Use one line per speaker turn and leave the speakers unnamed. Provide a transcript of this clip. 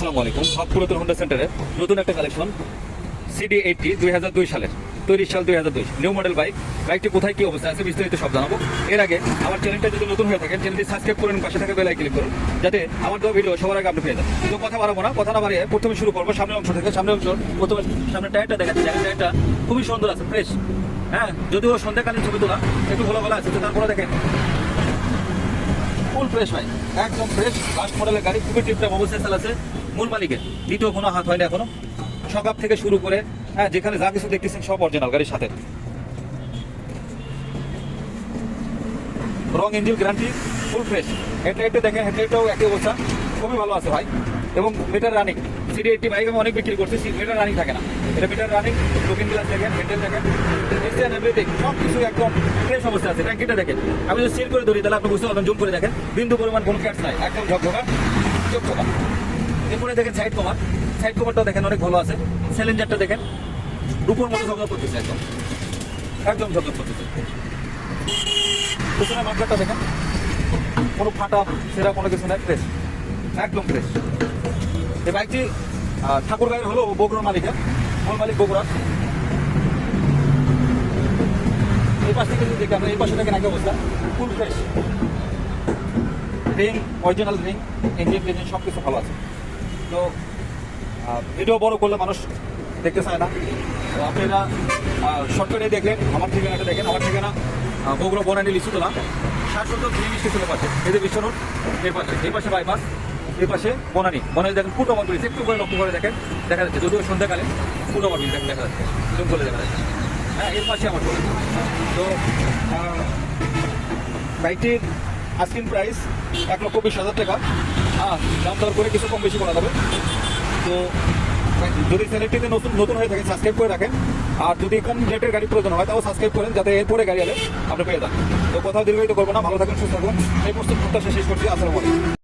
আসসালামু আলাইকুম পুরাতন হোন্ডা সেন্টারে নতুন একটা কালেকশন সিডি এইটটি দুই হাজার দুই সালের তৈরি সাল দুই হাজার দুই। নিউ মডেল বাইক বাইকটি কোথায়, কি অবস্থা আছে বিস্তারিত সব জানাব। এর আগে আমার চ্যানেলটা যদি নতুন হয়ে থাকেন চ্যানেলটি সাবস্ক্রাইব করুন পাশে থাকা বেল ক্লিক করুন, যাতে আমার দেওয়া ভিডিও সবার আগে আপনি পেয়ে যান। তো কথা বাড়াবো না, কথা না বাড়িয়ে প্রথমে শুরু করব, সামনের অংশ থেকে, সামনের অংশ, প্রথমে সামনে টায়ারটা দেখাচ্ছি টায়ারটা খুবই সুন্দর আছে ফ্রেশ হ্যাঁ যদিও সন্ধ্যাকালীন ছবি তোলা, একটু ভালো ভালো আছে, তো তারপরে দেখেন। ফুল ফ্রেশ ভাই। একদম ফ্রেশ লাস্ট মডেলের গাড়ি, খুবই টিপটপ অবস্থায় চালাচ্ছে মূল মালিকের। দ্বিতীয় কোনো হাত হয়নি এখনও। সকাপ থেকে শুরু করে হ্যাঁ যেখানে যা কিছু দেখতেছেন সব অরিজিনাল গাড়ির সাথে। রং ইঞ্জিন গ্যারান্টি ফুল ফ্রেশ হেডলাইটে দেখেন হেডলাইটটাও একই অবস্থা। খুবই ভালো আছে ভাই। এবং meter running CD eighty bike আমি অনেক বিক্রি করছি মিটার রানিং থাকে না। এটা মিটার রানিং লুকিং গ্লাস দেখেন হেডলাইট দেখেন এক্সটেন এভরিথিং সব কিছু একদম ফ্রেশ অবস্থা আছে। ট্যাঙ্কিটা দেখেন, আমি যদি সিল করে ধরি, তাহলে আপনি বুঝতে পারবেন জুম করে দেখেন, বিন্দু পরিমাণ কোনো ক্যাটস নাই, একদম ঝকঝকা চকচকা এরপরে দেখেন সাইড কভার সাইড কভারটাও দেখেন, অনেক ভালো আছে। সিলিন্ডারটা দেখেন, রূপোর মতো ঝকঝক করতেছে একদম। একদম ঝকঝক করতেছে। পিছনে মার্কেটটা দেখেন, কোনো ফাটা, সেরা কোনো কিছু নাই ফ্রেশ একদম ফ্রেশ এই বাইকটি ঠাকুর গায়ের হলো বগুড়ার মালিকের মূল মালিক বগুড়ার। এই পাশ থেকে দেখি আমরা, এই পাশে দেখেন আগে অবস্থা। Full fresh ring original ring engine টিঞ্জিন সব কিছু ভালো আছে। তো ভিডিও বড় করলে মানুষ দেখতে চায় না। তো আপনারা শর্টকাটে দেখলেন। আমার ঠিকানাটা দেখেন। আমার ঠিকানা বগুড়া বনানি লিচুতলা। শাসন্ত ফিল্ম স্টেশনের পাশে এদের বিশ্বরোড, এই পাশে এই পাশে বাইপাস এই পাশে বনানি। বনানি দেখেন ফুটো আমার ব্রিজ একটু করে লক্ষ্য করে দেখেন। দেখা যাচ্ছে যদিও সন্ধ্যাকালে ফুটো ব্রিজ দেখা যাচ্ছে। করে দেখা যাচ্ছে। হ্যাঁ এর পাশে আমার তো বাইকটির আস্কিং প্রাইস এক লক্ষ বিশ হাজার টাকা। হ্যাঁ দাম দর করে কিছু কম বেশি করা যাবে। তো, যদি চ্যানেলটিতে নতুন নতুন হয়ে থাকে সাবস্ক্রাইব করে রাখেন। আর যদি কম রেটের গাড়ি প্রয়োজন হয়, তাও সাবস্ক্রাইব করেন, যাতে এরপরে গাড়ি আলে আপনি পেয়ে যান। তো, কোথাও দীর্ঘায়িত করব না। ভালো থাকুন, সুস্থ থাকুন। এই প্রস্তুত প্রত্যাশা শেষ করছি। আসসালামু আলাইকুম।